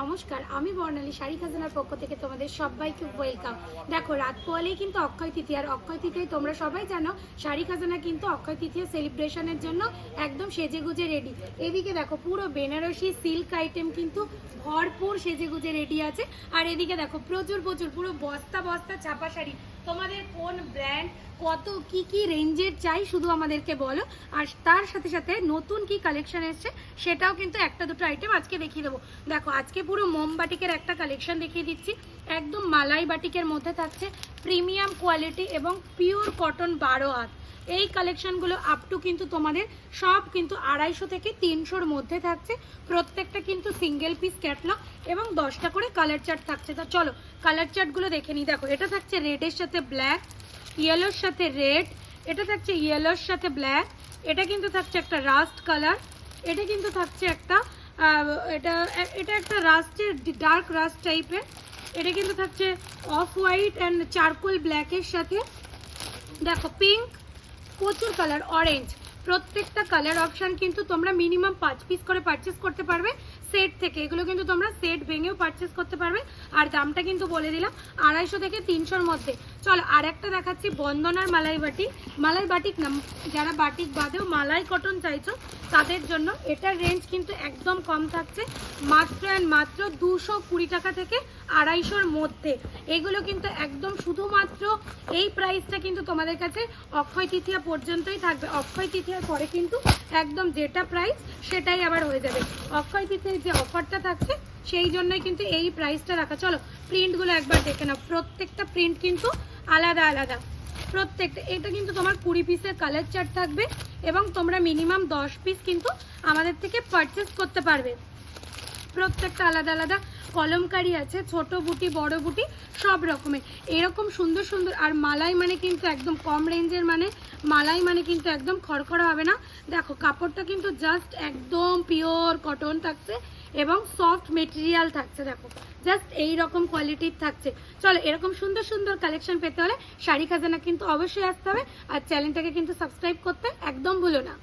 নমস্কার, আমি বর্ণালী শাড়ি খাজানার পক্ষ থেকে তোমাদের সবাইকে ওয়েলকাম দেখো, রাত পোয়ালেই কিন্তু অক্ষয় তৃতীয়, আর অক্ষয় তৃতীয় তোমরা সবাই জানো শাড়ি খাজানা কিন্তু অক্ষয় তৃতীয় সেলিব্রেশনের জন্য একদম সেজেগুজে রেডি এদিকে দেখো, পুরো বেনারসি সিল্ক আইটেম কিন্তু ভরপুর সেজেগুজে রেডি আছে। আর এদিকে দেখো, প্রচুর প্রচুর, পুরো বস্তা বস্তা চাপা শাড়ি। তোমাদের কোন ব্র্যান্ড কত কি কি রেঞ্জের চাই শুধু আমাদেরকে বলো। আর তার সাথে সাথে নতুন কি কালেকশন এসছে সেটাও কিন্তু একটা দুটো আইটেম আজকে দেখিয়ে দেবো। দেখো, আজকে পুরো মোমবাটিকের একটা কালেকশন দেখিয়ে দিচ্ছি। একদম মালাই বাটিকের মধ্যে থাকছে প্রিমিয়াম কোয়ালিটি এবং পিওর কটন বারো হাত। এই কালেকশনগুলো আপ টু কিন্তু তোমাদের সব কিন্তু আড়াইশো থেকে তিনশোর মধ্যে থাকছে। প্রত্যেকটা কিন্তু সিঙ্গেল পিস ক্যাটলগ এবং দশটা করে কালার চার্ট থাকছে। তা চলো কালার চার্টগুলো দেখে নিই। দেখো, এটা থাকছে রেডের সাথে ব্ল্যাক ইয়েলোর সাথে রেড এটা থাকছে ইয়েলোর সাথে ব্ল্যাক এটা কিন্তু থাকছে একটা রাস্ট কালার এটা কিন্তু থাকছে একটা এটা এটা একটা রাস্টের ডার্ক রাস্ট টাইপের এটা কিন্তু থাকছে অফ হোয়াইট অ্যান্ড চারকোল ব্ল্যাকের সাথে। দেখো পিঙ্ক প্রচুর কালার অরেঞ্জ প্রত্যেকটা কালার অপশান কিন্তু তোমরা মিনিমাম পাঁচ পিস করে পারচেস করতে পারবে সেট থেকে। এগুলো কিন্তু তোমরা সেট ভেঙেও পারচেস করতে পারবে। আর দামটা কিন্তু বলে দিলাম, আড়াইশো থেকে তিনশোর মধ্যে। চলো আর একটা দেখাচ্ছি বন্দনার মালাই বাটিক মালাই বাটিক না, যারা বাটিক বাদেও মালাই কটন চাইছো, তাদের জন্য এটার রেঞ্জ কিন্তু একদম কম থাকছে। মাত্র অ্যান্ড মাত্র দুশো কুড়ি টাকা থেকে আড়াইশোর মধ্যে। এগুলো কিন্তু একদম শুধুমাত্র এই প্রাইসটা কিন্তু তোমাদের কাছে অক্ষয় তৃতীয়া পর্যন্তই থাকবে। অক্ষয় তৃতীয়ার পরে কিন্তু একদম যেটা প্রাইস সেটাই আবার হয়ে যাবে। অক্ষয় তৃতীয়ার যে অফারটা থাকছে, সেই জন্যই কিন্তু এই প্রাইসটা রাখা। চলো প্রিন্টগুলো একবার দেখে নাও। প্রত্যেকটা প্রিন্ট কিন্তু আলাদা আলাদা। প্রত্যেকটা, এটা কিন্তু তোমার কুড়ি পিসের কালার চার্ট থাকবে এবং তোমরা মিনিমাম দশ পিস কিন্তু আমাদের থেকে পারচেস করতে পারবে। প্রত্যেকটা আলাদা আলাদা কলমকারি আছে, ছোট বুটি, বড় বুটি, সব রকমের। এরকম সুন্দর সুন্দর, আর মালাই মানে কিন্তু একদম কম রেঞ্জের মানে মালাই মানে কিন্তু একদম খড়খড়া হবে না। দেখো, কাপড়টা কিন্তু জাস্ট একদম পিওর কটন থাকছে এবং সফট মেটেরিয়াল থাকছে, দেখো। জাস্ট এই রকম কোয়ালিটির থাকছে। চলো, এরকম সুন্দর সুন্দর কালেকশন পেতে হলে শাড়ি খাজানা কিন্তু অবশ্যই আসতে হবে, আর চ্যানেলটাকে কিন্তু সাবস্ক্রাইব করতে একদম ভুলো না।